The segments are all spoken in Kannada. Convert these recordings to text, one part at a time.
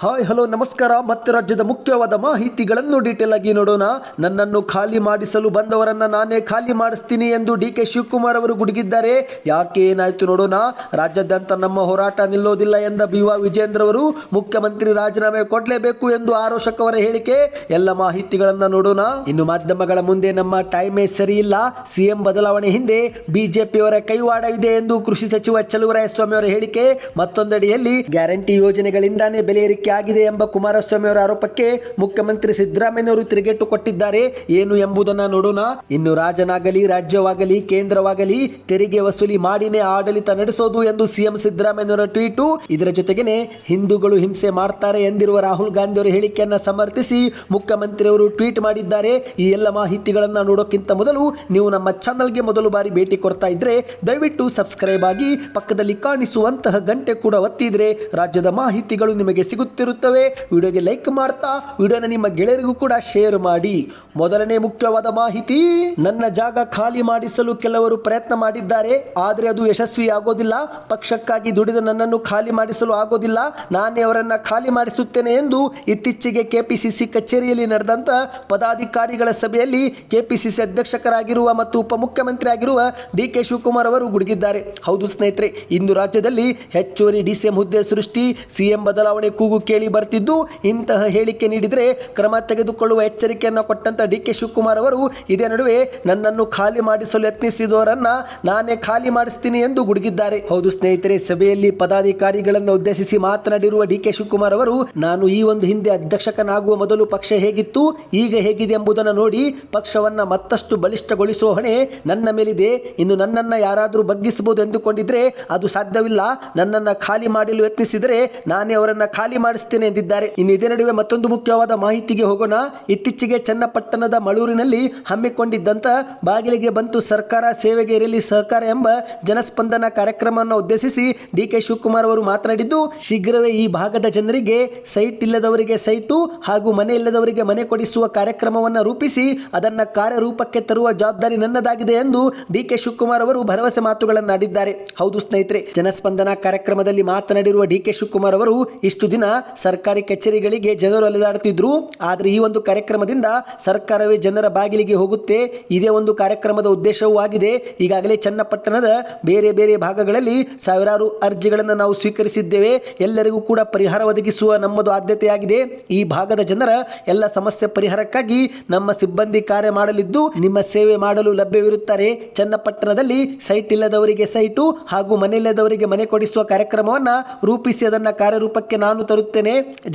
ಹಾಯ್, ಹಲೋ, ನಮಸ್ಕಾರ. ಮತ್ತೆ ರಾಜ್ಯದ ಮುಖ್ಯವಾದ ಮಾಹಿತಿಗಳನ್ನು ಡೀಟೇಲ್ ಆಗಿ ನೋಡೋಣ. ನನ್ನನ್ನು ಖಾಲಿ ಮಾಡಿಸಲು ಬಂದವರನ್ನ ನಾನೇ ಖಾಲಿ ಮಾಡಿಸ್ತೀನಿ ಎಂದು ಡಿ ಕೆ ಶಿವಕುಮಾರ್ ಅವರು ಗುಡುಗಿದ್ದಾರೆ. ಯಾಕೆ ಏನಾಯ್ತು ನೋಡೋಣ. ರಾಜ್ಯಾದ್ಯಂತ ನಮ್ಮ ಹೋರಾಟ ನಿಲ್ಲೋದಿಲ್ಲ ಎಂದ ಬಿ ವಾ ವಿಜೇಂದ್ರ ಅವರು ಮುಖ್ಯಮಂತ್ರಿ ರಾಜೀನಾಮೆ ಕೊಡಲೇಬೇಕು ಎಂದು ಆರೋಶಕ್ ಅವರ ಹೇಳಿಕೆ. ಎಲ್ಲ ಮಾಹಿತಿಗಳನ್ನ ನೋಡೋಣ. ಇನ್ನು ಮಾಧ್ಯಮಗಳ ಮುಂದೆ ನಮ್ಮ ಟೈಮೇ ಸರಿ ಇಲ್ಲ. ಸಿಎಂ ಬದಲಾವಣೆ ಹಿಂದೆ ಬಿಜೆಪಿಯವರ ಕೈವಾಡವಿದೆ ಎಂದು ಕೃಷಿ ಸಚಿವ ಚಲುವರಾಯಸ್ವಾಮಿ ಅವರ ಹೇಳಿಕೆ. ಮತ್ತೊಂದೆಡೆಯಲ್ಲಿ ಗ್ಯಾರಂಟಿ ಯೋಜನೆಗಳಿಂದಾನೇ ಬೆಲೆ ಆಗಿದೆ ಎಂಬ ಕುಮಾರಸ್ವಾಮಿ ಅವರ ಆರೋಪಕ್ಕೆ ಮುಖ್ಯಮಂತ್ರಿ ಸಿದ್ದರಾಮಯ್ಯವರು ತಿರುಗೇಟು ಕೊಟ್ಟಿದ್ದಾರೆ. ಏನು ಎಂಬುದನ್ನು ನೋಡೋಣ. ಇನ್ನು ರಾಜನಾಗಲಿ, ರಾಜ್ಯವಾಗಲಿ, ಕೇಂದ್ರವಾಗಲಿ ತೆರಿಗೆ ವಸೂಲಿ ಮಾಡಿನೇ ಆಡಳಿತ ನಡೆಸೋದು ಎಂದು ಸಿಎಂ ಸಿದ್ದರಾಮಯ್ಯನವರ ಟ್ವೀಟು. ಇದರ ಜೊತೆಗೇನೆ ಹಿಂದೂಗಳು ಹಿಂಸೆ ಮಾಡ್ತಾರೆ ಎಂದಿರುವ ರಾಹುಲ್ ಗಾಂಧಿ ಅವರ ಹೇಳಿಕೆಯನ್ನ ಸಮರ್ಥಿಸಿ ಮುಖ್ಯಮಂತ್ರಿ ಅವರು ಟ್ವೀಟ್ ಮಾಡಿದ್ದಾರೆ. ಈ ಎಲ್ಲ ಮಾಹಿತಿಗಳನ್ನ ನೋಡೋಕ್ಕಿಂತ ಮೊದಲು ನೀವು ನಮ್ಮ ಚಾನಲ್ಗೆ ಮೊದಲು ಬಾರಿ ಭೇಟಿ ಕೊಡ್ತಾ ಇದ್ರೆ ದಯವಿಟ್ಟು ಸಬ್ಸ್ಕ್ರೈಬ್ ಆಗಿ ಪಕ್ಕದಲ್ಲಿ ಕಾಣಿಸುವಂತಹ ಗಂಟೆ ಕೂಡ ಒತ್ತಿದ್ರೆ ರಾಜ್ಯದ ಮಾಹಿತಿಗಳು ನಿಮಗೆ ಸಿಗುತ್ತಿರುತ್ತವೆ ವಿಡಿಯೋಗೆ ಲೈಕ್ ಮಾಡ್ತಾ, ವಿಡಿಯೋನ ನಿಮ್ಮ ಗೆಳೆಯರಿಗೂ ಕೂಡ ಶೇರ್ ಮಾಡಿ. ಮೊದಲನೇ ಮುಖ್ಯವಾದ ಮಾಹಿತಿ, ನನ್ನ ಜಾಗ ಖಾಲಿ ಮಾಡಿಸಲು ಕೆಲವರು ಪ್ರಯತ್ನ ಮಾಡಿದ್ದಾರೆ. ಆದರೆ ಅದು ಯಶಸ್ವಿ ಆಗೋದಿಲ್ಲ ಪಕ್ಷಕ್ಕಾಗಿ ದುಡಿದ ನನ್ನನ್ನು ಖಾಲಿ ಮಾಡಿಸಲು ಆಗೋದಿಲ್ಲ. ನಾನೇ ಅವರನ್ನ ಖಾಲಿ ಮಾಡಿಸುತ್ತೇನೆ ಎಂದು ಇತ್ತೀಚೆಗೆ ಕೆಪಿಸಿಸಿ ಕಚೇರಿಯಲ್ಲಿ ನಡೆದಂತ ಪದಾಧಿಕಾರಿಗಳ ಸಭೆಯಲ್ಲಿ ಕೆಪಿಸಿಸಿ ಅಧ್ಯಕ್ಷಕರಾಗಿರುವ ಮತ್ತು ಉಪಮುಖ್ಯಮಂತ್ರಿ ಆಗಿರುವ ಡಿ ಕೆ ಶಿವಕುಮಾರ್ ಅವರು ಗುಡುಗಿದ್ದಾರೆ. ಹೌದು ಸ್ನೇಹಿತರೆ, ಇಂದು ರಾಜ್ಯದಲ್ಲಿ ಹೆಚ್ಚುವರಿ ಡಿಸಿಎಂ ಹುದ್ದೆ ಸೃಷ್ಟಿ, ಸಿಎಂ ಬದಲಾವಣೆ ಕೂಗು ಕೇಳಿ ಬರ್ತಿದ್ದು. ಇಂತಹ ಹೇಳಿಕೆ ನೀಡಿದರೆ ಕ್ರಮ ತೆಗೆದುಕೊಳ್ಳುವ ಎಚ್ಚರಿಕೆಯನ್ನು ಕೊಟ್ಟಂತ ಡಿ ಕೆ ಶಿವಕುಮಾರ್ ಅವರು, ಇದೇ ನಡುವೆ ನನ್ನನ್ನು ಖಾಲಿ ಮಾಡಿಸಲು ಯತ್ನಿಸಿದವರನ್ನ ನಾನೇ ಖಾಲಿ ಮಾಡಿಸ್ತೀನಿ ಎಂದು ಗುಡುಗಿದ್ದಾರೆ. ಹೌದು ಸ್ನೇಹಿತರೆ, ಸಭೆಯಲ್ಲಿ ಪದಾಧಿಕಾರಿಗಳನ್ನು ಉದ್ದೇಶಿಸಿ ಮಾತನಾಡಿರುವ ಡಿ ಕೆ ಶಿವಕುಮಾರ್ ಅವರು, ನಾನು ಈ ಒಂದು ಹಿಂದೆ ಅಧ್ಯಕ್ಷಕನಾಗುವ ಮೊದಲು ಪಕ್ಷ ಹೇಗಿತ್ತು, ಈಗ ಹೇಗಿದೆ ಎಂಬುದನ್ನು ನೋಡಿ ಪಕ್ಷವನ್ನ ಮತ್ತಷ್ಟು ಬಲಿಷ್ಠಗೊಳಿಸುವ ಹೊಣೆ ನನ್ನ ಮೇಲಿದೆ. ಇನ್ನು ನನ್ನನ್ನು ಯಾರಾದರೂ ಬಗ್ಗಿಸಬಹುದು ಎಂದುಕೊಂಡಿದ್ರೆ ಅದು ಸಾಧ್ಯವಿಲ್ಲ. ನನ್ನನ್ನ ಖಾಲಿ ಮಾಡಲು ಯತ್ನಿಸಿದರೆ ನಾನೇ ಅವರನ್ನ ಖಾಲಿ ಮಾಡಿಸ್ತೇನೆ ಎಂದಿದ್ದಾರೆ. ಇನ್ನು ಇದೇ ನಡುವೆ ಮತ್ತೊಂದು ಮುಖ್ಯವಾದ ಮಾಹಿತಿಗೆ ಹೋಗೋಣ. ಇತ್ತೀಚೆಗೆ ಚನ್ನಪಟ್ಟಣದ ಮಳೂರಿನಲ್ಲಿ ಹಮ್ಮಿಕೊಂಡಿದ್ದಂತ ಬಾಗಿಲಿಗೆ ಬಂತು ಸರ್ಕಾರ ಸೇವೆಗೆ ಇರಲಿ ಸಹಕಾರ ಎಂಬ ಜನಸ್ಪಂದನ ಕಾರ್ಯಕ್ರಮವನ್ನು ಉದ್ದೇಶಿಸಿ ಡಿ ಕೆ ಶಿವಕುಮಾರ್ ಅವರು ಮಾತನಾಡಿದ್ದು, ಶೀಘ್ರವೇ ಈ ಭಾಗದ ಜನರಿಗೆ ಸೈಟ್ ಇಲ್ಲದವರಿಗೆ ಸೈಟು ಹಾಗೂ ಮನೆ ಇಲ್ಲದವರಿಗೆ ಮನೆ ಕೊಡಿಸುವ ಕಾರ್ಯಕ್ರಮವನ್ನು ರೂಪಿಸಿ ಅದನ್ನ ಕಾರ್ಯರೂಪಕ್ಕೆ ತರುವ ಜವಾಬ್ದಾರಿ ನನ್ನದಾಗಿದೆ ಎಂದು ಡಿ ಕೆ ಶಿವಕುಮಾರ್ ಅವರು ಭರವಸೆ ಮಾತುಗಳನ್ನಾಡಿದ್ದಾರೆ. ಹೌದು ಸ್ನೇಹಿತರೆ, ಜನಸ್ಪಂದನ ಕಾರ್ಯಕ್ರಮದಲ್ಲಿ ಮಾತನಾಡಿರುವ ಡಿ ಕೆ ಶಿವಕುಮಾರ್ ಅವರು, ಇಷ್ಟು ದಿನ ಸರ್ಕಾರಿ ಕಚೇರಿಗಳಿಗೆ ಜನರು ಅಲೆದಾಡುತ್ತಿದ್ರು. ಆದರೆ ಈ ಒಂದು ಕಾರ್ಯಕ್ರಮದಿಂದ ಸರ್ಕಾರವೇ ಜನರ ಬಾಗಿಲಿಗೆ ಹೋಗುತ್ತೆ. ಇದೇ ಒಂದು ಕಾರ್ಯಕ್ರಮದ ಉದ್ದೇಶವೂ ಆಗಿದೆ. ಈಗಾಗಲೇ ಚನ್ನಪಟ್ಟಣದ ಬೇರೆ ಬೇರೆ ಭಾಗಗಳಲ್ಲಿ ಸಾವಿರಾರು ಅರ್ಜಿಗಳನ್ನು ನಾವು ಸ್ವೀಕರಿಸಿದ್ದೇವೆ. ಎಲ್ಲರಿಗೂ ಕೂಡ ಪರಿಹಾರ ಒದಗಿಸುವ ನಮ್ಮದು ಆದ್ಯತೆಯಾಗಿದೆ. ಈ ಭಾಗದ ಜನರ ಎಲ್ಲ ಸಮಸ್ಯೆ ಪರಿಹಾರಕ್ಕಾಗಿ ನಮ್ಮ ಸಿಬ್ಬಂದಿ ಕಾರ್ಯ ಮಾಡಲಿದ್ದು ನಿಮ್ಮ ಸೇವೆ ಮಾಡಲು ಲಭ್ಯವಿರುತ್ತಾರೆ. ಚನ್ನಪಟ್ಟಣದಲ್ಲಿ ಸೈಟ್ ಇಲ್ಲದವರಿಗೆ ಸೈಟು ಹಾಗೂ ಮನೆ ಇಲ್ಲದವರಿಗೆ ಮನೆ ಕೊಡಿಸುವ ಕಾರ್ಯಕ್ರಮವನ್ನು ರೂಪಿಸಿ ಅದನ್ನು ಕಾರ್ಯರೂಪಕ್ಕೆ ನಾನು ತರುತ್ತೇನೆ.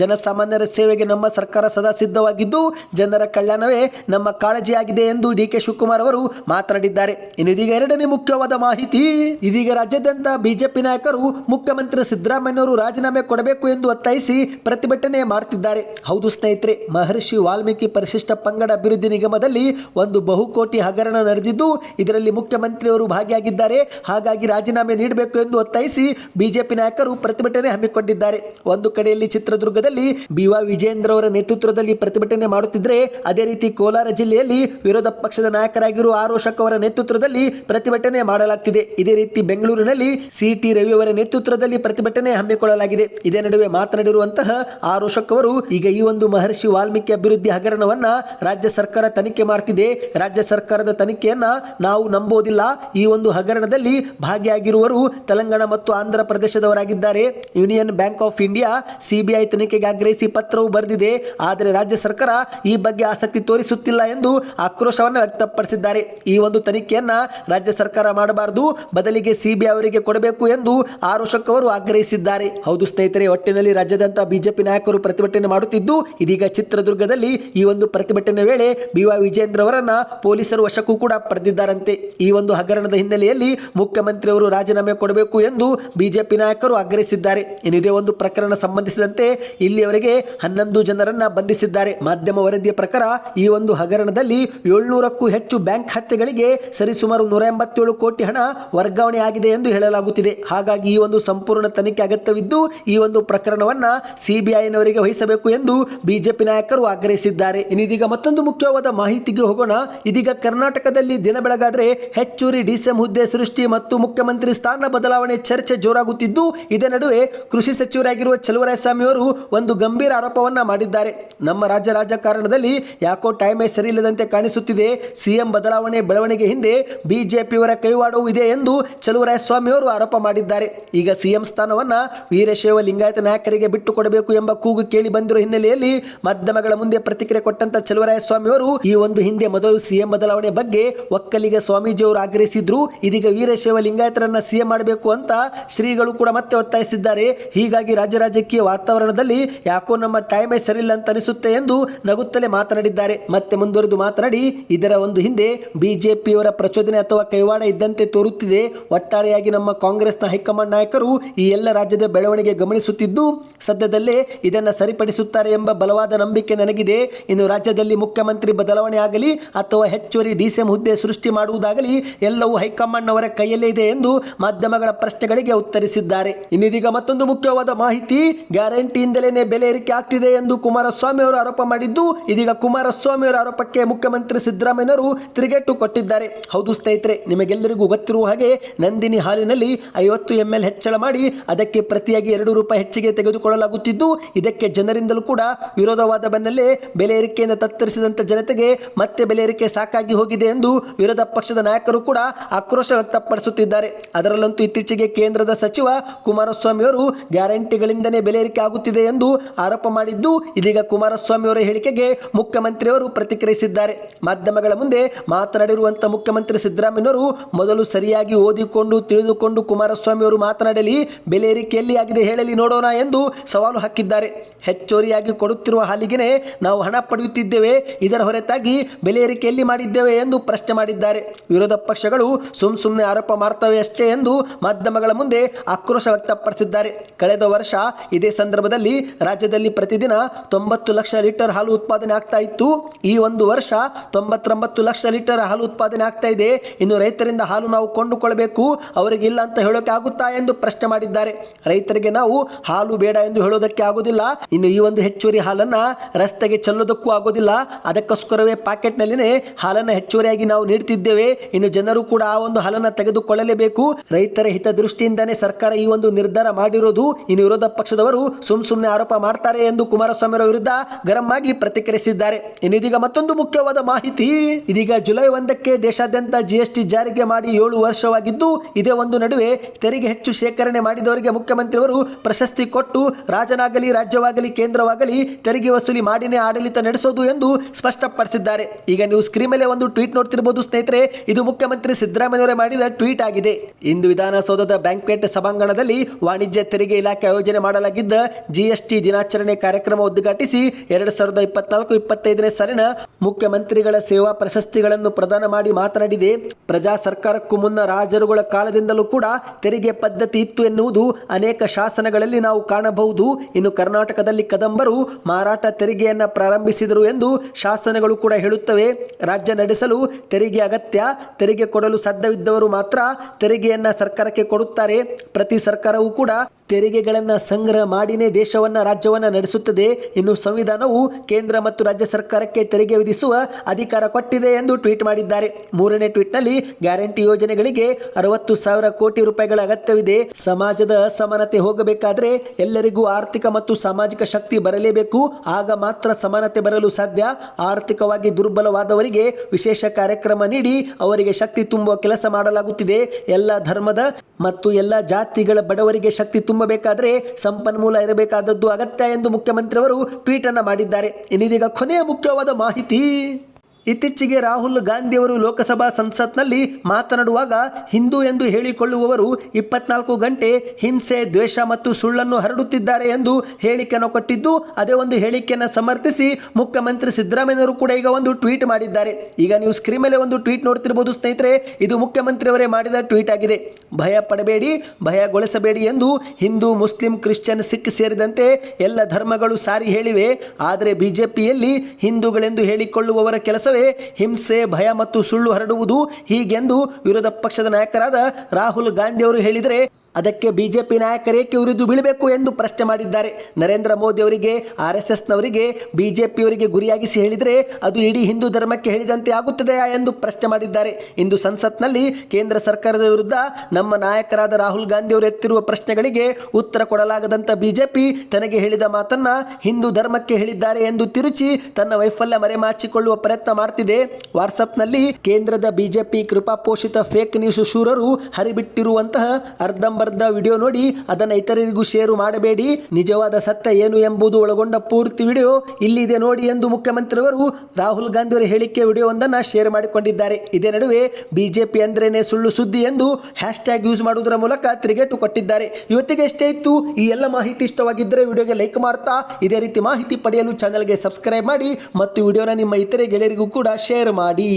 ಜನಸಾಮಾನ್ಯರ ಸೇವೆಗೆ ನಮ್ಮ ಸರ್ಕಾರ ಸದಾ ಸಿದ್ಧವಾಗಿದ್ದು, ಜನರ ಕಲ್ಯಾಣವೇ ನಮ್ಮ ಕಾಳಜಿಯಾಗಿದೆ ಎಂದು ಡಿ ಕೆ ಶಿವಕುಮಾರ್ ಅವರು ಮಾತನಾಡಿದ್ದಾರೆ. ಇನ್ನು ಇದೀಗ ಎರಡನೇ ಮುಖ್ಯವಾದ ಮಾಹಿತಿ, ಇದೀಗ ರಾಜ್ಯಾದ್ಯಂತ ಬಿಜೆಪಿ ನಾಯಕರು ಮುಖ್ಯಮಂತ್ರಿ ಸಿದ್ದರಾಮಯ್ಯನವರು ರಾಜೀನಾಮೆ ಕೊಡಬೇಕು ಎಂದು ಒತ್ತಾಯಿಸಿ ಪ್ರತಿಭಟನೆ ಮಾಡುತ್ತಿದ್ದಾರೆ ಹೌದು ಸ್ನೇಹಿತರೆ, ಮಹರ್ಷಿ ವಾಲ್ಮೀಕಿ ಪರಿಶಿಷ್ಟ ಪಂಗಡ ಅಭಿವೃದ್ಧಿ ನಿಗಮದಲ್ಲಿ ಒಂದು ಬಹುಕೋಟಿ ಹಗರಣ ನಡೆದಿದ್ದು, ಇದರಲ್ಲಿ ಮುಖ್ಯಮಂತ್ರಿಯವರು ಭಾಗಿಯಾಗಿದ್ದಾರೆ. ಹಾಗಾಗಿ ರಾಜೀನಾಮೆ ನೀಡಬೇಕು ಎಂದು ಒತ್ತಾಯಿಸಿ ಬಿಜೆಪಿ ನಾಯಕರು ಪ್ರತಿಭಟನೆ ಹಮ್ಮಿಕೊಂಡಿದ್ದಾರೆ. ಒಂದು ಕಡೆಯಲ್ಲಿ ಚಿತ್ರದುರ್ಗದಲ್ಲಿ ಬಿ ವಾ ವಿಜೇಂದ್ರ ಅವರ ನೇತೃತ್ವದಲ್ಲಿ ಪ್ರತಿಭಟನೆ ಮಾಡುತ್ತಿದ್ದರೆ ಅದೇ ರೀತಿ ಕೋಲಾರ ಜಿಲ್ಲೆಯಲ್ಲಿ ವಿರೋಧ ಪಕ್ಷದ ನಾಯಕರಾಗಿರುವ ಆರೋಶಕ್ ಅವರ ನೇತೃತ್ವದಲ್ಲಿ ಪ್ರತಿಭಟನೆ ಮಾಡಲಾಗ್ತಿದೆ. ಇದೇ ರೀತಿ ಬೆಂಗಳೂರಿನಲ್ಲಿ ಸಿಟಿ ರವಿ ಅವರ ನೇತೃತ್ವದಲ್ಲಿ ಪ್ರತಿಭಟನೆ ಹಮ್ಮಿಕೊಳ್ಳಲಾಗಿದೆ. ಇದೇ ನಡುವೆ ಮಾತನಾಡಿರುವಂತಹ ಆರೋಶಕ್ ಅವರು, ಈಗ ಈ ಒಂದು ಮಹರ್ಷಿ ವಾಲ್ಮೀಕಿ ಅಭಿವೃದ್ಧಿ ಹಗರಣವನ್ನ ರಾಜ್ಯ ಸರ್ಕಾರ ತನಿಖೆ ಮಾಡ್ತಿದೆ. ರಾಜ್ಯ ಸರ್ಕಾರದ ತನಿಖೆಯನ್ನ ನಾವು ನಂಬೋದಿಲ್ಲ. ಈ ಒಂದು ಹಗರಣದಲ್ಲಿ ಭಾಗಿಯಾಗಿರುವರು ತೆಲಂಗಾಣ ಮತ್ತು Andhra ಪ್ರದೇಶದವರಾಗಿದ್ದಾರೆ. Union Bank of India CBI ತನಿಖೆಗೆ ಆಗ್ರಹಿಸಿ ಪತ್ರವು ಬರೆದಿದೆ, ಆದರೆ ರಾಜ್ಯ ಸರ್ಕಾರ ಈ ಬಗ್ಗೆ ಆಸಕ್ತಿ ತೋರಿಸುತ್ತಿಲ್ಲ ಎಂದು ಆಕ್ರೋಶವನ್ನು ವ್ಯಕ್ತಪಡಿಸಿದ್ದಾರೆ. ಈ ಒಂದು ತನಿಖೆಯನ್ನ ರಾಜ್ಯ ಸರ್ಕಾರ ಮಾಡಬಾರದು, ಬದಲಿಗೆ ಸಿಬಿಐ ಅವರಿಗೆ ಕೊಡಬೇಕು ಎಂದು ಆರೋಶಕ್ ಅವರು ಆಗ್ರಹಿಸಿದ್ದಾರೆ. ಹೌದು ಸ್ನೇಹಿತರೆ, ಒಟ್ಟಿನಲ್ಲಿ ರಾಜ್ಯಾದ್ಯಂತ ಬಿಜೆಪಿ ನಾಯಕರು ಪ್ರತಿಭಟನೆ ಮಾಡುತ್ತಿದ್ದು, ಇದೀಗ ಚಿತ್ರದುರ್ಗದಲ್ಲಿ ಈ ಒಂದು ಪ್ರತಿಭಟನೆ ವೇಳೆ ಬಿ ವೈ ವಿಜೇಂದ್ರ ಅವರನ್ನ ಪೊಲೀಸರು ವಶಕ್ಕೂ ಕೂಡ ಪಡೆದಿದ್ದಾರಂತೆ. ಈ ಒಂದು ಹಗರಣದ ಹಿನ್ನೆಲೆಯಲ್ಲಿ ಮುಖ್ಯಮಂತ್ರಿಯವರು ರಾಜೀನಾಮೆ ಕೊಡಬೇಕು ಎಂದು ಬಿಜೆಪಿ ನಾಯಕರು ಆಗ್ರಹಿಸಿದ್ದಾರೆ. ಇನ್ನಿದೇ ಒಂದು ಪ್ರಕರಣ ಸಂಬಂಧಿಸಿದಂತೆ ಇಲ್ಲಿಯವರೆಗೆ ಹನ್ನೊಂದು ಜನರನ್ನ ಬಂಧಿಸಿದ್ದಾರೆ. ಮಾಧ್ಯಮ ವರದಿಯ ಪ್ರಕಾರ ಈ ಒಂದು ಹಗರಣದಲ್ಲಿ ಏಳ್ನೂರಕ್ಕೂ ಹೆಚ್ಚು ಬ್ಯಾಂಕ್ ಖಾತೆಗಳಿಗೆ ಸರಿಸುಮಾರು ನೂರ ಎಂಬತ್ತೇಳು ಕೋಟಿ ಹಣ ವರ್ಗಾವಣೆ ಆಗಿದೆ ಎಂದು ಹೇಳಲಾಗುತ್ತಿದೆ. ಹಾಗಾಗಿ ಈ ಒಂದು ಸಂಪೂರ್ಣ ತನಿಖೆ ಅಗತ್ಯವಿದ್ದು ಈ ಒಂದು ಪ್ರಕರಣವನ್ನ ಸಿಬಿಐನವರಿಗೆ ವಹಿಸಬೇಕು ಎಂದು ಬಿಜೆಪಿ ನಾಯಕರು ಆಗ್ರಹಿಸಿದ್ದಾರೆ. ಇನ್ನಿದೀಗ ಮತ್ತೊಂದು ಮುಖ್ಯವಾದ ಮಾಹಿತಿಗೆ ಹೋಗೋಣ. ಇದೀಗ ಕರ್ನಾಟಕದಲ್ಲಿ ದಿನ ಬೆಳಗಾದ್ರೆ ಹೆಚ್ಚುವರಿ ಡಿಸಿಎಂ ಹುದ್ದೆ ಸೃಷ್ಟಿ ಮತ್ತು ಮುಖ್ಯಮಂತ್ರಿ ಸ್ಥಾನ ಬದಲಾವಣೆ ಚರ್ಚೆ ಜೋರಾಗುತ್ತಿದ್ದು, ಇದೇ ನಡುವೆ ಕೃಷಿ ಸಚಿವರಾಗಿರುವ ಚಲುವರಾಯಸ್ವಾಮಿ ಅವರು ಒಂದು ಗಂಭೀರ ಆರೋಪವನ್ನ ಮಾಡಿದ್ದಾರೆ. ನಮ್ಮ ರಾಜ್ಯ ರಾಜಕಾರಣದಲ್ಲಿ ಯಾಕೋ ಟೈಮೇ ಸರಿಯಿಲ್ಲದಂತೆ ಕಾಣಿಸುತ್ತಿದೆ. ಸಿಎಂ ಬದಲಾವಣೆ ಬೆಳವಣಿಗೆ ಹಿಂದೆ ಬಿಜೆಪಿಯವರ ಕೈವಾಡವೂ ಇದೆ ಎಂದು ಚಲುವರಾಯಸ್ವಾಮಿ ಅವರು ಆರೋಪ ಮಾಡಿದ್ದಾರೆ. ಈಗ ಸಿಎಂ ಸ್ಥಾನವನ್ನ ವೀರಶೈವ ಲಿಂಗಾಯತ ನಾಯಕರಿಗೆ ಬಿಟ್ಟು ಕೊಡಬೇಕು ಎಂಬ ಕೂಗು ಕೇಳಿ ಬಂದಿರುವ ಹಿನ್ನೆಲೆಯಲ್ಲಿ ಮಾಧ್ಯಮಗಳ ಮುಂದೆ ಪ್ರತಿಕ್ರಿಯೆ ಕೊಟ್ಟಂತ ಚಲುವರಾಯಸ್ವಾಮಿ ಅವರು ಈ ಒಂದು ಹಿಂದೆ ಮೊದಲು ಸಿಎಂ ಬದಲಾವಣೆ ಬಗ್ಗೆ ಒಕ್ಕಲಿಗ ಸ್ವಾಮೀಜಿ ಅವರು ಆಗ್ರಹಿಸಿದ್ರು. ಇದೀಗ ವೀರಶೈವ ಲಿಂಗಾಯತರನ್ನ ಸಿಎಂ ಮಾಡಬೇಕು ಅಂತ ಶ್ರೀಗಳು ಕೂಡ ಮತ್ತೆ ಒತ್ತಾಯಿಸಿದ್ದಾರೆ. ಹೀಗಾಗಿ ರಾಜ್ಯ ರಾಜಕೀಯ ವಾತಾವರಣದಲ್ಲಿ ಯಾಕೋ ನಮ್ಮ ಟೈಮೇ ಸರಿಯಿಲ್ಲ ಅಂತ ಅನಿಸುತ್ತೆ ಎಂದು ನಗುತ್ತಲೇ ಮಾತನಾಡಿದ್ದಾರೆ. ಮತ್ತೆ ಮುಂದುವರೆದು ಮಾತನಾಡಿ, ಇದರ ಒಂದು ಹಿಂದೆ ಬಿಜೆಪಿಯವರ ಪ್ರಚೋದನೆ ಅಥವಾ ಕೈವಾಡ ಇದ್ದಂತೆ ತೋರುತ್ತಿದೆ. ಒಟ್ಟಾರೆಯಾಗಿ ನಮ್ಮ ಕಾಂಗ್ರೆಸ್ನ ಹೈಕಮಾಂಡ್ ನಾಯಕರು ಈ ಎಲ್ಲ ರಾಜ್ಯದ ಬೆಳವಣಿಗೆ ಗಮನಿಸುತ್ತಿದ್ದು, ಸದ್ಯದಲ್ಲೇ ಇದನ್ನು ಸರಿಪಡಿಸುತ್ತಾರೆ ಎಂಬ ಬಲವಾದ ನಂಬಿಕೆ ನನಗಿದೆ. ಇನ್ನು ರಾಜ್ಯದಲ್ಲಿ ಮುಖ್ಯಮಂತ್ರಿ ಬದಲಾವಣೆ ಆಗಲಿ ಅಥವಾ ಹೆಚ್ಚುವರಿ ಡಿಸಿಎಂ ಹುದ್ದೆ ಸೃಷ್ಟಿ ಮಾಡುವುದಾಗಲಿ ಎಲ್ಲವೂ ಹೈಕಮಾಂಡ್ನವರ ಕೈಯಲ್ಲೇ ಇದೆ ಎಂದು ಮಾಧ್ಯಮಗಳ ಪ್ರಶ್ನೆಗಳಿಗೆ ಉತ್ತರಿಸಿದ್ದಾರೆ. ಇನ್ನಿದೀಗ ಮತ್ತೊಂದು ಮುಖ್ಯವಾದ ಮಾಹಿತಿ ಗ್ಯಾರಂಟಿಯಿಂದಲೇ ಬೆಲೆ ಏರಿಕೆ ಆಗ್ತಿದೆ ಎಂದು ಕುಮಾರಸ್ವಾಮಿ ಅವರು ಆರೋಪ ಮಾಡಿದ್ದು, ಇದೀಗ ಕುಮಾರಸ್ವಾಮಿ ಅವರ ಆರೋಪಕ್ಕೆ ಮುಖ್ಯಮಂತ್ರಿ ಸಿದ್ದರಾಮಯ್ಯನವರು ತಿರುಗೇಟು ಕೊಟ್ಟಿದ್ದಾರೆ. ಹೌದು ಸ್ನೇಹಿತರೆ, ನಿಮಗೆಲ್ಲರಿಗೂ ಗೊತ್ತಿರುವ ಹಾಗೆ ನಂದಿನಿ ಹಾಲಿನಲ್ಲಿ ಐವತ್ತು ಎಂ ಎಲ್ ಹೆಚ್ಚಳ ಮಾಡಿ ಅದಕ್ಕೆ ಪ್ರತಿಯಾಗಿ ಎರಡು ರೂಪಾಯಿ ಹೆಚ್ಚಿಗೆ ತೆಗೆದುಕೊಳ್ಳಲಾಗುತ್ತಿದ್ದು, ಇದಕ್ಕೆ ಜನರಿಂದಲೂ ಕೂಡ ವಿರೋಧವಾದ ಬೆನ್ನಲ್ಲೇ ಬೆಲೆ ಏರಿಕೆಯಿಂದ ತತ್ತರಿಸಿದಂತ ಜನತೆಗೆ ಮತ್ತೆ ಬೆಲೆ ಏರಿಕೆ ಸಾಕಾಗಿ ಹೋಗಿದೆ ಎಂದು ವಿರೋಧ ಪಕ್ಷದ ನಾಯಕರು ಕೂಡ ಆಕ್ರೋಶ ವ್ಯಕ್ತಪಡಿಸುತ್ತಿದ್ದಾರೆ. ಅದರಲ್ಲಂತೂ ಇತ್ತೀಚೆಗೆ ಕೇಂದ್ರದ ಸಚಿವ ಕುಮಾರಸ್ವಾಮಿ ಅವರು ಗ್ಯಾರಂಟಿಗಳಿಂದನೇ ಬೆಲೆ ಏರಿಕೆ ಆಗುತ್ತಿದೆ ಎಂದು ಆರೋಪ ಮಾಡಿದ್ದು ಇದೀಗ ಕುಮಾರಸ್ವಾಮಿ ಅವರ ಹೇಳಿಕೆಗೆ ಮುಖ್ಯಮಂತ್ರಿಯವರು ಪ್ರತಿಕ್ರಿಯಿಸಿದ್ದಾರೆ. ಮಾಧ್ಯಮಗಳ ಮುಂದೆ ಮಾತನಾಡಿರುವಂತಹ ಮುಖ್ಯಮಂತ್ರಿ ಸಿದ್ದರಾಮಯ್ಯವರು ಮೊದಲು ಸರಿಯಾಗಿ ಓದಿಕೊಂಡು ತಿಳಿದುಕೊಂಡು ಕುಮಾರಸ್ವಾಮಿ ಅವರು ಮಾತನಾಡಲಿ, ಬೆಲೆ ಏರಿಕೆಯಲ್ಲಿ ಆಗಿದೆ ಹೇಳಲಿ ನೋಡೋಣ ಎಂದು ಸವಾಲು ಹಾಕಿದ್ದಾರೆ. ಹೆಚ್ಚುವರಿಯಾಗಿ ಕೊಡುತ್ತಿರುವ ಹಾಲಿಗೆನೆ ನಾವು ಹಣ ಪಡೆಯುತ್ತಿದ್ದೇವೆ, ಇದರ ಹೊರತಾಗಿ ಬೆಲೆ ಏರಿಕೆಯಲ್ಲಿ ಮಾಡಿದ್ದೇವೆ ಎಂದು ಪ್ರಶ್ನೆ ಮಾಡಿದ್ದಾರೆ. ವಿರೋಧ ಪಕ್ಷಗಳು ಸುಮ್ ಸುಮ್ಮನೆ ಆರೋಪ ಮಾಡ್ತವೆ ಅಷ್ಟೇ ಎಂದು ಮಾಧ್ಯಮಗಳ ಮುಂದೆ ಆಕ್ರೋಶ ವ್ಯಕ್ತಪಡಿಸಿದ್ದಾರೆ. ಕಳೆದ ವರ್ಷ ಇದೇ ಸಂದರ್ಭದಲ್ಲಿ ರಾಜ್ಯದಲ್ಲಿ ಪ್ರತಿದಿನ ತೊಂಬತ್ತು ಲಕ್ಷ ಲೀಟರ್ ಹಾಲು ಉತ್ಪಾದನೆ ಆಗ್ತಾ ಇತ್ತು. ಈ ಒಂದು ವರ್ಷ ತೊಂಬತ್ತೊಂಬತ್ತು ಲಕ್ಷ ಲೀಟರ್ ಹಾಲು ಉತ್ಪಾದನೆ ಆಗ್ತಾ ಇದೆ. ಇನ್ನು ರೈತರಿಂದ ಹಾಲು ನಾವು ಕೊಂಡುಕೊಳ್ಳಬೇಕು ಅವರಿಗೆ ಇಲ್ಲ ಅಂತ ಹೇಳೋಕೆ ಆಗುತ್ತಾ ಎಂದು ಪ್ರಶ್ನೆ ಮಾಡಿದ್ದಾರೆ. ರೈತರಿಗೆ ನಾವು ಹಾಲು ಬೇಡ ಎಂದು ಹೇಳೋದಕ್ಕೆ ಆಗೋದಿಲ್ಲ. ಇನ್ನು ಈ ಒಂದು ಹೆಚ್ಚುವರಿ ಹಾಲನ್ನ ರಸ್ತೆಗೆ ಚೆಲ್ಲೋದಕ್ಕೂ ಆಗೋದಿಲ್ಲ. ಅದಕ್ಕೋಸ್ಕರವೇ ಪ್ಯಾಕೆಟ್ನಲ್ಲಿನೇ ಹಾಲನ್ನ ಹೆಚ್ಚುವರಿಯಾಗಿ ನಾವು ನೀಡ್ತಿದ್ದೇವೆ. ಇನ್ನು ಜನರು ಕೂಡ ಆ ಒಂದು ಹಾಲನ್ನ ತೆಗೆದುಕೊಳ್ಳಲೇಬೇಕು. ರೈತರ ಹಿತದೃಷ್ಟಿಯಿಂದನೇ ಸರ್ಕಾರ ಈ ಒಂದು ನಿರ್ಧಾರ ಮಾಡಿರೋದು. ಇನ್ನು ವಿರೋಧ ಪಕ್ಷದವರು ಸುಮ್ ಸುಮ್ಮನೆ ಆರೋಪ ಮಾಡ್ತಾರೆ ಎಂದು ಕುಮಾರಸ್ವಾಮಿ ವಿರುದ್ಧ ಗರಂ ಆಗಿ ಪ್ರತಿಕ್ರಿಯಿಸಿದ್ದಾರೆ. ಇನ್ನಿದೀಗ ಮತ್ತೊಂದು ಮುಖ್ಯವಾದ ಮಾಹಿತಿ. ಇದೀಗ ಜುಲೈ ಒಂದಕ್ಕೆ ದೇಶಾದ್ಯಂತ ಜಿಎಸ್ಟಿ ಜಾರಿಗೆ ಮಾಡಿ ಏಳು ವರ್ಷವಾಗಿದ್ದು, ಇದೇ ಒಂದು ನಡುವೆ ತೆರಿಗೆ ಹೆಚ್ಚು ಶೇಖರಣೆ ಮಾಡಿದವರಿಗೆ ಮುಖ್ಯಮಂತ್ರಿಯವರು ಪ್ರಶಸ್ತಿ ಕೊಟ್ಟು ರಾಜನಾಗಲಿ, ರಾಜ್ಯವಾಗಲಿ, ಕೇಂದ್ರವಾಗಲಿ ತೆರಿಗೆ ವಸೂಲಿ ಮಾಡಿನೇ ಆಡಳಿತ ನಡೆಸೋದು ಎಂದು ಸ್ಪಷ್ಟಪಡಿಸಿದ್ದಾರೆ. ಈಗ ನೀವು ಸ್ಕ್ರೀನ್ ಮೇಲೆ ಒಂದು ಟ್ವೀಟ್ ನೋಡ್ತಿರಬಹುದು ಸ್ನೇಹಿತರೆ. ಇದು ಮುಖ್ಯಮಂತ್ರಿ ಸಿದ್ದರಾಮಯ್ಯವರೇ ಮಾಡಿದ ಟ್ವೀಟ್ ಆಗಿದೆ. ಇಂದು ವಿಧಾನಸೌಧದ ಬ್ಯಾಂಕ್ವೆಟ್ ಸಭಾಂಗಣದಲ್ಲಿ ವಾಣಿಜ್ಯ ತೆರಿಗೆ ಇಲಾಖೆ ಆಯೋಜನೆ ಮಾಡಲಾಗಿದ್ದ ಜಿಎಸ್ಟಿ ದಿನಾಚರಣೆ ಕಾರ್ಯಕ್ರಮ ಉದ್ಘಾಟಿಸಿ ಎರಡು ಸಾವಿರದ ಇಪ್ಪತ್ನಾಲ್ಕು ಇಪ್ಪತ್ತೈದನೇ ಸಾಲಿನ ಮುಖ್ಯಮಂತ್ರಿಗಳ ಸೇವಾ ಪ್ರಶಸ್ತಿಗಳನ್ನು ಪ್ರದಾನ ಮಾಡಿ ಮಾತನಾಡಿದೆ. ಪ್ರಜಾ ಸರ್ಕಾರಕ್ಕೂ ಮುನ್ನ ರಾಜರುಗಳ ಕಾಲದಿಂದಲೂ ಕೂಡ ತೆರಿಗೆ ಪದ್ಧತಿ ಇತ್ತು ಎನ್ನುವುದು ಅನೇಕ ಶಾಸನಗಳಲ್ಲಿ ನಾವು ಕಾಣಬಹುದು. ಇನ್ನು ಕರ್ನಾಟಕದಲ್ಲಿ ಕದಂಬರು ಮಾರಾಟ ತೆರಿಗೆಯನ್ನ ಪ್ರಾರಂಭಿಸಿದರು ಎಂದು ಶಾಸನಗಳು ಕೂಡ ಹೇಳುತ್ತವೆ. ರಾಜ್ಯ ನಡೆಸಲು ತೆರಿಗೆ ಅಗತ್ಯ, ತೆರಿಗೆ ಕೊಡಲು ಸಾಧ್ಯವಿದ್ದವರು ಮಾತ್ರ ತೆರಿಗೆಯನ್ನ ಸರ್ಕಾರಕ್ಕೆ ಕೊಡುತ್ತಾರೆ. ಪ್ರತಿ ಸರ್ಕಾರವೂ ಕೂಡ ತೆರಿಗೆಗಳನ್ನು ಸಂಗ್ರಹ ಮಾಡಿನೇ ದೇಶವನ್ನ ರಾಜ್ಯವನ್ನ ನಡೆಸುತ್ತದೆ. ಇನ್ನು ಸಂವಿಧಾನವು ಕೇಂದ್ರ ಮತ್ತು ರಾಜ್ಯ ಸರ್ಕಾರಕ್ಕೆ ತೆರಿಗೆ ವಿಧಿಸುವ ಅಧಿಕಾರ ಕೊಟ್ಟಿದೆ ಎಂದು ಟ್ವೀಟ್ ಮಾಡಿದ್ದಾರೆ. ಮೂರನೇ ಟ್ವೀಟ್ನಲ್ಲಿ ಗ್ಯಾರಂಟಿ ಯೋಜನೆಗಳಿಗೆ ಅರವತ್ತು ಸಾವಿರ ಕೋಟಿ ರೂಪಾಯಿಗಳ ಅಗತ್ಯವಿದೆ. ಸಮಾಜದ ಅಸಮಾನತೆ ಹೋಗಬೇಕಾದ್ರೆ ಎಲ್ಲರಿಗೂ ಆರ್ಥಿಕ ಮತ್ತು ಸಾಮಾಜಿಕ ಶಕ್ತಿ ಬರಲೇಬೇಕು. ಆಗ ಮಾತ್ರ ಸಮಾನತೆ ಬರಲು ಸಾಧ್ಯ. ಆರ್ಥಿಕವಾಗಿ ದುರ್ಬಲವಾದವರಿಗೆ ವಿಶೇಷ ಕಾರ್ಯಕ್ರಮ ನೀಡಿ ಅವರಿಗೆ ಶಕ್ತಿ ತುಂಬುವ ಕೆಲಸ ಮಾಡಲಾಗುತ್ತಿದೆ. ಎಲ್ಲ ಧರ್ಮದ ಮತ್ತು ಎಲ್ಲ ಜಾತಿಗಳ ಬಡವರಿಗೆ ಶಕ್ತಿ ತುಂಬಬೇಕಾದ್ರೆ ಸಂಪನ್ಮೂಲ ಇರಬೇಕಾದದ್ದು ಅಗತ್ಯ ಎಂದು ಮುಖ್ಯಮಂತ್ರಿಯವರು ಟ್ವೀಟ್ ಅನ್ನು ಮಾಡಿದ್ದಾರೆ. ಇನ್ನಿದೀಗ ಕೊನೆಯ ಮುಖ್ಯವಾದ ಮಾಹಿತಿ. ಇತ್ತೀಚೆಗೆ ರಾಹುಲ್ ಗಾಂಧಿಯವರು ಲೋಕಸಭಾ ಸಂಸತ್ನಲ್ಲಿ ಮಾತನಾಡುವಾಗ ಹಿಂದೂ ಎಂದು ಹೇಳಿಕೊಳ್ಳುವವರು ಇಪ್ಪತ್ನಾಲ್ಕು ಗಂಟೆ ಹಿಂಸೆ, ದ್ವೇಷ ಮತ್ತು ಸುಳ್ಳನ್ನು ಹರಡುತ್ತಿದ್ದಾರೆ ಎಂದು ಹೇಳಿಕೆಯನ್ನು ಕೊಟ್ಟಿದ್ದು ಅದೇ ಒಂದು ಹೇಳಿಕೆಯನ್ನು ಸಮರ್ಥಿಸಿ ಮುಖ್ಯಮಂತ್ರಿ ಸಿದ್ದರಾಮಯ್ಯವರು ಕೂಡ ಈಗ ಒಂದು ಟ್ವೀಟ್ ಮಾಡಿದ್ದಾರೆ. ಈಗ ನೀವು ಸ್ಕ್ರೀನ್ ಮೇಲೆ ಒಂದು ಟ್ವೀಟ್ ನೋಡ್ತಿರ್ಬೋದು ಸ್ನೇಹಿತರೆ, ಇದು ಮುಖ್ಯಮಂತ್ರಿಯವರೇ ಮಾಡಿದ ಟ್ವೀಟ್ ಆಗಿದೆ. ಭಯ ಪಡಬೇಡಿ, ಭಯಗೊಳಿಸಬೇಡಿ ಎಂದು ಹಿಂದೂ, ಮುಸ್ಲಿಂ, ಕ್ರಿಶ್ಚಿಯನ್, ಸಿಖ್ ಸೇರಿದಂತೆ ಎಲ್ಲ ಧರ್ಮಗಳು ಸಾರಿ ಹೇಳಿವೆ. ಆದರೆ ಬಿಜೆಪಿಯಲ್ಲಿ ಹಿಂದೂಗಳೆಂದು ಹೇಳಿಕೊಳ್ಳುವವರ ಹಿಂಸೆ ಭಯ ಮತ್ತು ಸುಳ್ಳು ಹರಡುವುದು ಹೀಗೆಂದು ವಿರೋಧ ಪಕ್ಷದ ನಾಯಕರಾದ ರಾಹುಲ್ ಗಾಂಧಿ ಅವರು ಹೇಳಿದರೆ ಅದಕ್ಕೆ ಬಿಜೆಪಿ ನಾಯಕರೇಕೆ ಉರಿದು ಬೀಳಬೇಕು ಎಂದು ಪ್ರಶ್ನೆ ಮಾಡಿದ್ದಾರೆ. ನರೇಂದ್ರ ಮೋದಿ ಅವರಿಗೆ, ಆರ್ ಎಸ್ ಎಸ್ನವರಿಗೆ ಬಿಜೆಪಿಯವರಿಗೆ ಗುರಿಯಾಗಿಸಿ ಹೇಳಿದರೆ ಅದು ಇಡೀ ಹಿಂದೂ ಧರ್ಮಕ್ಕೆ ಹೇಳಿದಂತೆ ಆಗುತ್ತದೆಯಾ ಎಂದು ಪ್ರಶ್ನೆ ಮಾಡಿದ್ದಾರೆ. ಇಂದು ಸಂಸತ್ನಲ್ಲಿ ಕೇಂದ್ರ ಸರ್ಕಾರದ ವಿರುದ್ಧ ನಮ್ಮ ನಾಯಕರಾದ ರಾಹುಲ್ ಗಾಂಧಿ ಅವರು ಎತ್ತಿರುವ ಪ್ರಶ್ನೆಗಳಿಗೆ ಉತ್ತರ ಕೊಡಲಾಗದಂತ ಬಿಜೆಪಿ ತನಗೆ ಹೇಳಿದ ಮಾತನ್ನ ಹಿಂದೂ ಧರ್ಮಕ್ಕೆ ಹೇಳಿದ್ದಾರೆ ಎಂದು ತಿರುಚಿ ತನ್ನ ವೈಫಲ್ಯ ಮರೆಮಾಚಿಕೊಳ್ಳುವ ಪ್ರಯತ್ನ ಮಾಡ್ತಿದೆ. ವಾಟ್ಸಪ್ನಲ್ಲಿ ಕೇಂದ್ರದ ಬಿಜೆಪಿ ಕೃಪಾಪೋಷಿತ ಫೇಕ್ ನ್ಯೂಸ್ ಶೂರರು ಹರಿಬಿಟ್ಟಿರುವಂತಹ ಅರ್ಧಂಬರ್ಧ ವಿಡಿಯೋ ನೋಡಿ, ಅದನ್ನು ಇತರರಿಗೂ ಶೇರು ಮಾಡಬೇಡಿ. ನಿಜವಾದ ಸತ್ಯ ಏನು ಎಂಬುದು ಒಳಗೊಂಡ ಪೂರ್ತಿ ವಿಡಿಯೋ ಇಲ್ಲಿದೆ ನೋಡಿ ಎಂದು ಮುಖ್ಯಮಂತ್ರಿಯವರು ರಾಹುಲ್ ಗಾಂಧಿ ಅವರ ಹೇಳಿಕೆ ವಿಡಿಯೋವೊಂದನ್ನು ಶೇರ್ ಮಾಡಿಕೊಂಡಿದ್ದಾರೆ. ಇದೇ ನಡುವೆ ಬಿಜೆಪಿ ಅಂದ್ರೇನೆ ಸುಳ್ಳು ಸುದ್ದಿ ಎಂದು ಹ್ಯಾಶ್ ಟ್ಯಾಗ್ ಯೂಸ್ ಮಾಡುವುದರ ಮೂಲಕ ತಿರುಗೇಟು ಕೊಟ್ಟಿದ್ದಾರೆ. ಇವತ್ತಿಗೆ ಎಷ್ಟೇ ಇತ್ತು. ಈ ಎಲ್ಲ ಮಾಹಿತಿ ಇಷ್ಟವಾಗಿದ್ದರೆ ವಿಡಿಯೋಗೆ ಲೈಕ್ ಮಾಡ್ತಾ, ಇದೇ ರೀತಿ ಮಾಹಿತಿ ಪಡೆಯಲು ಚಾನಲ್ಗೆ ಸಬ್ಸ್ಕ್ರೈಬ್ ಮಾಡಿ ಮತ್ತು ವಿಡಿಯೋನ ನಿಮ್ಮ ಇತರೆ ಗೆಳೆಯರಿಗೂ ಕೂಡ ಶೇರ್ ಮಾಡಿ.